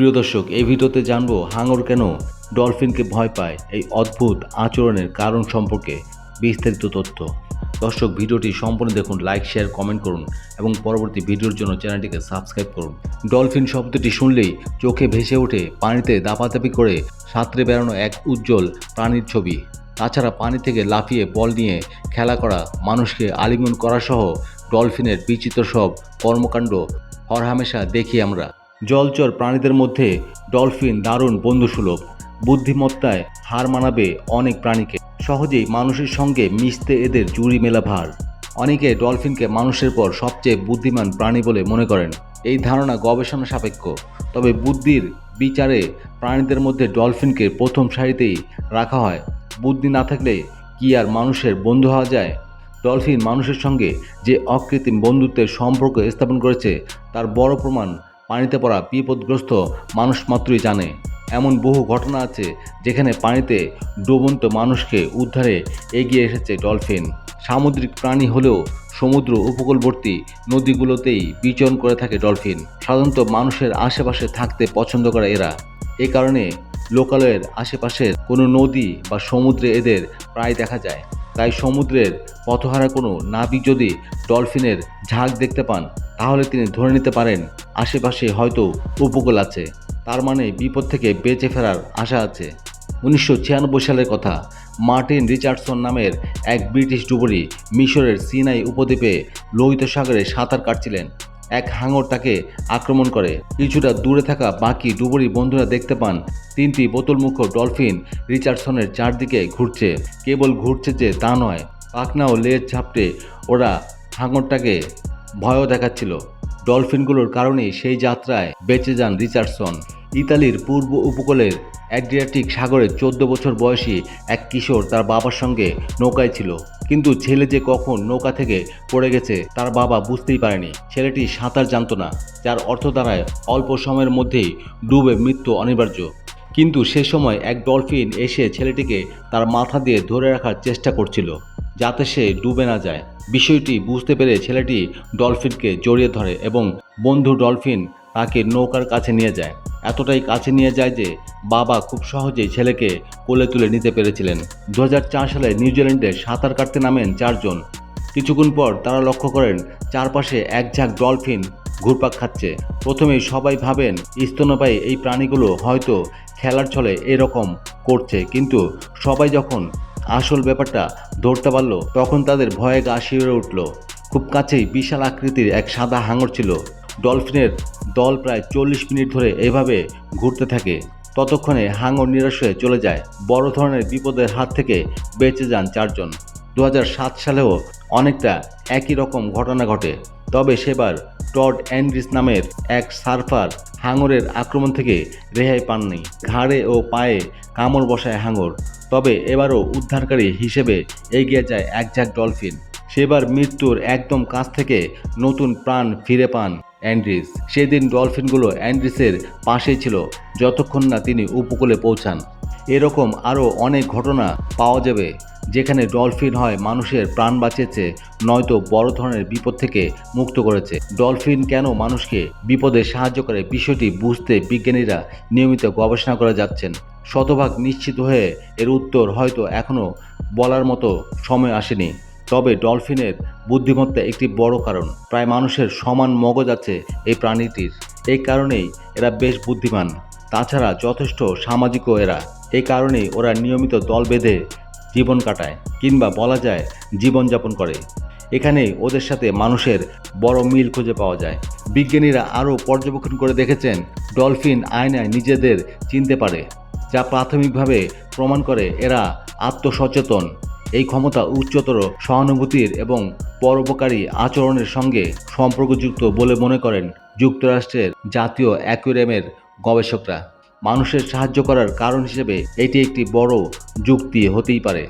প্রিয় দর্শক, এই ভিডিওতে জানব হাঙর কেন ডলফিনকে ভয় পায় এই অদ্ভুত আচরণের কারণ সম্পর্কে বিস্তারিত তথ্য। দর্শক, ভিডিওটি সম্পূর্ণ দেখুন, লাইক, শেয়ার, কমেন্ট করুন এবং পরবর্তী ভিডিওর জন্য চ্যানেলটিকে সাবস্ক্রাইব করুন। ডলফিন শব্দটি শুনলেই চোখে ভেসে ওঠে, পানিতে দাপাদাপি করে সাঁতরে বেড়ানো এক উজ্জ্বল প্রাণীর ছবি। তাছাড়া পানি থেকে লাফিয়ে বল নিয়ে খেলা করা, মানুষকে আলিঙ্গন করা সহ ডলফিনের বিচিত্র সব কর্মকাণ্ড হরহামেশা দেখি আমরা। জলচর প্রাণীদের মধ্যে ডলফিন দারুণ বন্ধুসুলভ। বুদ্ধিমত্তায় হার মানাবে অনেক প্রাণীকে। সহজেই মানুষের সঙ্গে মিশতে এদের জুড়ি মেলা ভার। অনেকে ডলফিনকে মানুষের পর সবচেয়ে বুদ্ধিমান প্রাণী বলে মনে করেন। এই ধারণা গবেষণা সাপেক্ষ। তবে বুদ্ধির বিচারে প্রাণীদের মধ্যে ডলফিনকে প্রথম সারিতেই রাখা হয়। বুদ্ধি না থাকলে কি আর মানুষের বন্ধু হওয়া যায়? ডলফিন মানুষের সঙ্গে যে অকৃত্রিম বন্ধুত্বের সম্পর্ক স্থাপন করেছে, তার বড় প্রমাণ পানিতে পড়া বিপদগ্রস্ত মানুষ মাত্রই জানে। এমন বহু ঘটনা আছে যেখানে পানিতে ডুবন্ত মানুষকে উদ্ধারে এগিয়ে এসেছে ডলফিন। সামুদ্রিক প্রাণী হলেও সমুদ্র উপকূলবর্তী নদীগুলোতেই বিচরণ করে থাকে ডলফিন। সাধারণত মানুষের আশেপাশে থাকতে পছন্দ করে এরা। এ কারণে লোকালয়ের আশেপাশের কোনো নদী বা সমুদ্রে এদের প্রায় দেখা যায়। তাই সমুদ্রের পথহারা কোনো নাবিক যদি ডলফিনের ঝাঁক দেখতে পান, তাহলে তিনি ধরে নিতে পারেন আশেপাশে হয়তো উপকূল আছে। তার মানে বিপদ থেকে বেঁচে ফেরার আশা আছে। উনিশশো ছিয়ানব্বই সালের কথা, মার্টিন রিচার্ডসন নামের এক ব্রিটিশ ডুবুরি মিশরের সিনাই উপদ্বীপে লোহিত সাগরে সাঁতার কাটছিলেন। এক হাঙর তাকে আক্রমণ করে। কিছুটা দূরে থাকা বাকি ডুবুরি বন্ধুরা দেখতে পান, তিনটি বোতলমুখ ডলফিন রিচার্ডসনের চারদিকে ঘুরছে। কেবল ঘুরছে যে তা নয় পাখনা ও লেজ ঝাপটে ওরা হাঙরটাকে ভয়ও দেখাচ্ছিল। ডলফিনগুলোর কারণেই সেই যাত্রায় বেঁচে যান রিচার্ডসন। ইতালির পূর্ব উপকূলের অ্যাড্রিয়াটিক সাগরে চোদ্দ বছর বয়সী এক কিশোর তার বাবার সঙ্গে নৌকায় ছিল। কিন্তু ছেলে যে কখন নৌকা থেকে পড়ে গেছে তার বাবা বুঝতেই পারেনি। ছেলেটি সাঁতার জানতো না, যার অর্থ দাঁড়ায় অল্প সময়ের মধ্যেই ডুবে মৃত্যু অনিবার্য। কিন্তু সে সময় এক ডলফিন এসে ছেলেটিকে তার মাথা দিয়ে ধরে রাখার চেষ্টা করছিল, যাতে সে ডুবে না যায়। বিষয়টি বুঝতে পেরে ছেলেটি ডলফিনকে জড়িয়ে ধরে এবং বন্ধু ডলফিন তাকে নৌকার কাছে নিয়ে যায়। এতটাই কাছে নিয়ে যায় যে বাবা খুব সহজেই ছেলেকে কোলে তুলে নিতে পেরেছিলেন। দু হাজার চার সালে নিউজিল্যান্ডে সাঁতার কাটতে নামেন চারজন। কিছুক্ষণ পর তারা লক্ষ্য করেন চারপাশে এক ঝাঁক ডলফিন ঘুরপাক খাচ্ছে। প্রথমে সবাই ভাবেন, স্তন্যপায়ী এই প্রাণীগুলো হয়তো খেলার ছলে এরকম করছে। কিন্তু সবাই যখন আসল ব্যাপারটা ধরতে পারল, তখন তাদের ভয়ে গা শিউরে উঠল। খুব কাছেই বিশাল আকৃতির এক সাদা হাঙর ছিল। ডলফিনের দল প্রায় চল্লিশ মিনিট ধরে এভাবে ঘুরতে থাকে। ততক্ষণে হাঙর নিরাশ হয়ে চলে যায়। বড় ধরনের বিপদের হাত থেকে বেঁচে যান চারজন। দু হাজার সাত সালেও অনেকটা একই রকম ঘটনা ঘটে। তবে সেবার টড অ্যান্ড্রিস নামের এক সার্ফার হাঙরের আক্রমণ থেকে রেহাই পাননি। ঘাড়ে ও পায়ে কামড় বসায় হাঙর। তবে এবারও উদ্ধারকারী হিসেবে এগিয়ে যায় এক ঝাঁক ডলফিন। সেবার মৃত্যুর একদম কাছ থেকে নতুন প্রাণ ফিরে পান অ্যান্ড্রিস। সেদিন ডলফিনগুলো অ্যান্ড্রিসের পাশেই ছিল, যতক্ষণ না তিনি উপকূলে পৌঁছান। এরকম আরও অনেক ঘটনা পাওয়া যাবে। যেখানে ডলফিন হয় মানুষের প্রাণ বাঁচিয়েছে, নয়তো বড় ধরনের বিপদ থেকে মুক্ত করেছে। ডলফিন কেন মানুষকে বিপদে সাহায্য করে বিষয়টি বুঝতে বিজ্ঞানীরা নিয়মিত গবেষণা করে যাচ্ছেন। শতভাগ নিশ্চিত হয়ে এর উত্তর হয়তো এখনও বলার মতো সময় আসেনি। তবে ডলফিনের বুদ্ধিমত্তা একটি বড় কারণ। প্রায় মানুষের সমান মগজ আছে এই প্রাণীটির। এই কারণেই এরা বেশ বুদ্ধিমান। তাছাড়া যথেষ্ট সামাজিকও এরা। এই কারণেই ওরা নিয়মিত দল বেঁধে জীবন কাটায় কিংবা বলা যায় জীবনযাপন করে। এখানেই ওদের সাথে মানুষের বড় মিল খুঁজে পাওয়া যায়। বিজ্ঞানীরা আরও পর্যবেক্ষণ করে দেখেছেন, ডলফিন আয়নায় নিজেদের চিনতে পারে, যা প্রাথমিকভাবে প্রমাণ করে এরা আত্মসচেতন। এই ক্ষমতা উচ্চতর সহানুভূতির এবং পরোপকারী আচরণের সঙ্গে সম্পর্কযুক্ত বলে মনে করেন যুক্তরাষ্ট্রের জাতীয় অ্যাকুয়ারিয়ামের গবেষকরা। মানুষের সাহায্য করার কারণ হিসেবে এটি একটি বড় যুক্তি হতেই পারে।